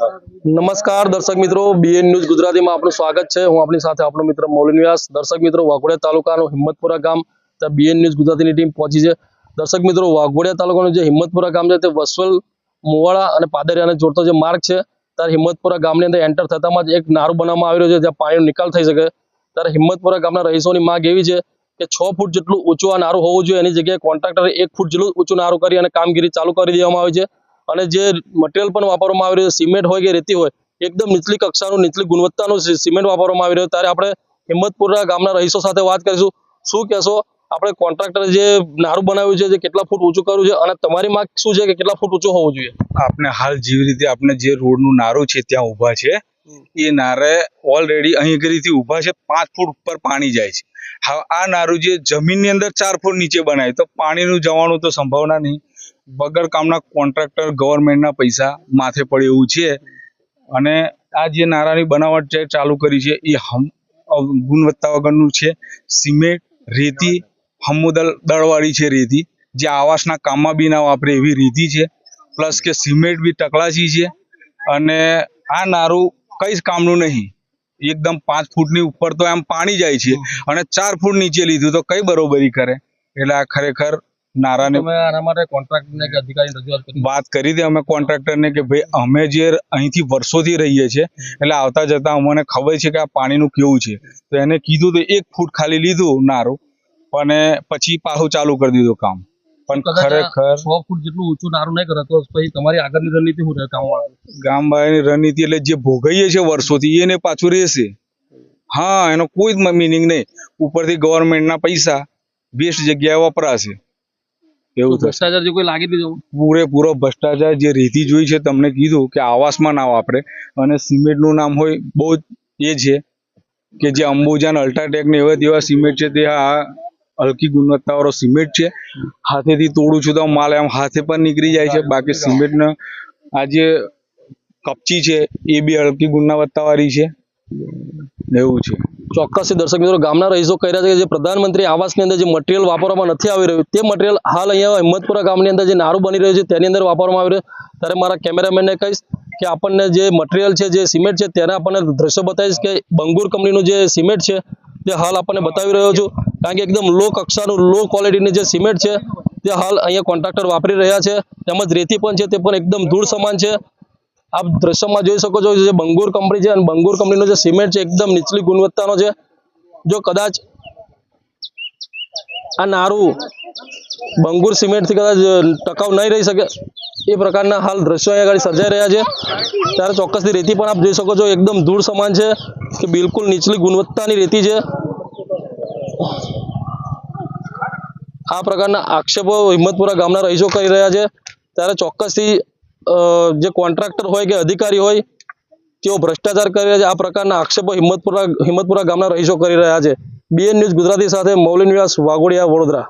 નમસ્કાર, દર્શક મિત્રો. બીએન ન્યૂઝ ગુજરાતીમાં આપનું સ્વાગત છે. હું આપણી સાથે આપણો મિત્ર મૌલિન વ્યાસ. દર્શક મિત્રો, વાઘોડિયા તાલુકાનું હિંમતપુરા ગામ ત્યાં બીએન ન્યૂઝ ગુજરાતીની ટીમ પહોંચી છે. દર્શક મિત્રો, વાઘોડિયા તાલુકાનું જે હિંમતપુરા ગામ છે તે વસવલ, મુવાડા અને પાદરિયાને જોડતો જે માર્ગ છે, ત્યારે હિંમતપુરા ગામની અંદર એન્ટર થતામાં જ એક નારું બનાવવામાં આવી રહ્યો છે, જ્યાં પાણીનો નિકાલ થઈ શકે. ત્યારે હિંમતપુરા ગામના રહીશોની માંગ એવી છે કે છ ફૂટ જેટલું ઊંચું આ નારું હોવું જોઈએ. એની જગ્યાએ કોન્ટ્રાક્ટરે એક ફૂટ જેટલું ઊંચું નારું કરી અને કામગીરી ચાલુ કરી દેવામાં આવી છે. અને જે મટીરિયલ પણ વાપરવામાં આવી રહ્યું છે સિમેન્ટ હોય કે રેતી હોય એકદમ નીચલી કક્ષાનું નીચલી ગુણવત્તાનું સિમેન્ટ વાપરવામાં આવી રહ્યું ત્યારે આપણે હિંમતપુરા ગામના રહીશો સાથે વાત કરીશું. શું કહેશો? આપણે કોન્ટ્રાક્ટરે જે નારું બનાવ્યું છે જે કેટલા ફૂટ ઊંચું કર્યું છે અને તમારી માંગ શું છે કે કેટલા ફૂટ ઊંચું હોવું જોઈએ? આપણે હાલ જેવી રીતે આપણે જે રોડનું નારું છે ત્યાં ઊભા છે એ નારે ઓલરેડી અહીં આગળથી ઊભા છે પાંચ ફૂટ ઉપર પાણી જાય છે. હા આ નારું જે જમીનની અંદર ચાર ફૂટ નીચે બનાય તો પાણીનું જવાનું તો સંભાવના નહીં. વગર કામના કોન્ટ્રાક્ટર ગવર્મેન્ટના પૈસા માથે પડે એવું છે. અને આ જે નારાની બનાવટ છે, ચાલુ કરી છે, એ હમ ગુણવત્તા વગરનું છે. સિમેન્ટ, રેતી, હમુદલ દળવાળી છે રેતી, જે આવાસના કામમાં બી ના વાપરે એવી રેતી છે. પ્લસ કે સિમેન્ટ બી ટકલાસી છે. અને આ નારું કઈ જ કામનું નહીં. એકદમ પાંચ ફૂટની ઉપર તો એમ પાણી જાય છે. અને ચાર ફૂટ નીચે લીધું તો કઈ બરોબરી કરે. એટલે આ ખરેખર નારાને તમે કોન્ટ્રાક્ટરને કે અધિકારીને રજૂઆત કરી. વાત કરી હતી અમે કોન્ટ્રાક્ટરને કે ભાઈ અમે જે અહીંથી વર્ષોથી રહીએ છીએ એટલે આવતા જતા અમને ખબર છે કે આ પાણીનું કેવું છે. તો એને કીધું તો એક ફૂટ ખાલી લીધું નારું પણ પછી પાછું ચાલુ કરી દીધું કામ. પણ ખરેખર સો ફૂટ જેટલું ઊંચું નારું નહીં કરે તો પછી તમારી આગળની રણનીતિ શું રહે કામવાળાની ગામ બહારની રણનીતિ એટલે જે ભોગવીએ છે વર્ષોથી એને પાછું રહેશે. હા એનો કોઈ જ મિનિંગ નહીં. ઉપરથી ગવર્મેન્ટના પૈસા બેસ્ટ જગ્યાએ વપરાશે. એવું ભ્રષ્ટાચાર જે કોઈ લાગી દીધું પૂરેપૂરો ભ્રષ્ટાચાર જે રીતિ જોઈ છે તમને કીધું કે આવાસમાં ના વાપરે. અને સિમેન્ટનું નામ હોય બહુ જ એ છે કે જે અંબુજાન અલ્ટ્રાટેક ને એવા તેવા સિમેન્ટ છે તે આ હલકી ગુણવત્તાવાળો સિમેન્ટ છે. હાથેથી તોડું છું તો માલ એમ હાથે પણ નીકળી જાય છે. બાકી સિમેન્ટનો આ જે કપચી છે એ બી હલકી ગુણવત્તાવાળી છે. એવું છે. ચોક્કસથી દર્શક મિત્રો, ગામના રહીશો કહી રહ્યા છે કે જે પ્રધાનમંત્રી આવાસની અંદર જે મટીરિયલ વાપરવામાં નથી આવી રહ્યું, તે મટીરિયલ હાલ અહીંયા હિંમતપુરા ગામની અંદર જે નારું બની રહ્યું છે, તેની અંદર વાપરવામાં આવી રહ્યું ત્યારે મારા કેમેરામેનને કહીશ કે આપણને જે મટીરિયલ છે, જે સિમેન્ટ છે, તેને આપણને દ્રશ્ય બતાવીશ કે બંગુર કંપનીનું જે સિમેન્ટ છે, તે હાલ આપણને બતાવી રહ્યો છું. કારણ કે એકદમ લો કક્ષાનું લો ક્વોલિટીની જે સિમેન્ટ છે, તે હાલ અહીંયા કોન્ટ્રાક્ટર વાપરી રહ્યા છે. તેમજ રેતી પણ છે, તે પણ એકદમ ધૂળ સમાન છે. આપ દ્રશ્યમાં જોઈ શકો છો જે બંગુર કંપની છે અને બંગુર કંપનીનો જે સિમેન્ટ છે, એકદમ નીચલી ગુણવત્તાનો છે. જો કદાચ આ નારું બંગુર સિમેન્ટથી કદાચ ટકાઉ નહીં રહી શકે, એ પ્રકારના હાલ દ્રશ્યો અહીંયા આગળ સર્જાઈ રહ્યા છે. ત્યારે ચોક્કસથી રેતી પણ આપ જોઈ શકો છો, એકદમ ધૂળ સમાન છે, કે બિલકુલ નીચલી ગુણવત્તાની રેતી છે. આ પ્રકારના આક્ષેપો હિંમતપુરા ગામના રહીશો કરી રહ્યા છે. ત્યારે ચોક્કસથી જે કોન્ટ્રાક્ટર હોય કે અધિકારી હોય, તેઓ ભ્રષ્ટાચાર કરી રહ્યા છે. આ પ્રકારના આક્ષેપો હિંમતપુરા હિંમતપુરા ગામના રહીશો કરી રહ્યા છે. બીએન ન્યૂઝ ગુજરાતી સાથે, મૌલિન વ્યાસ વાઘોડિયા, વડોદરા.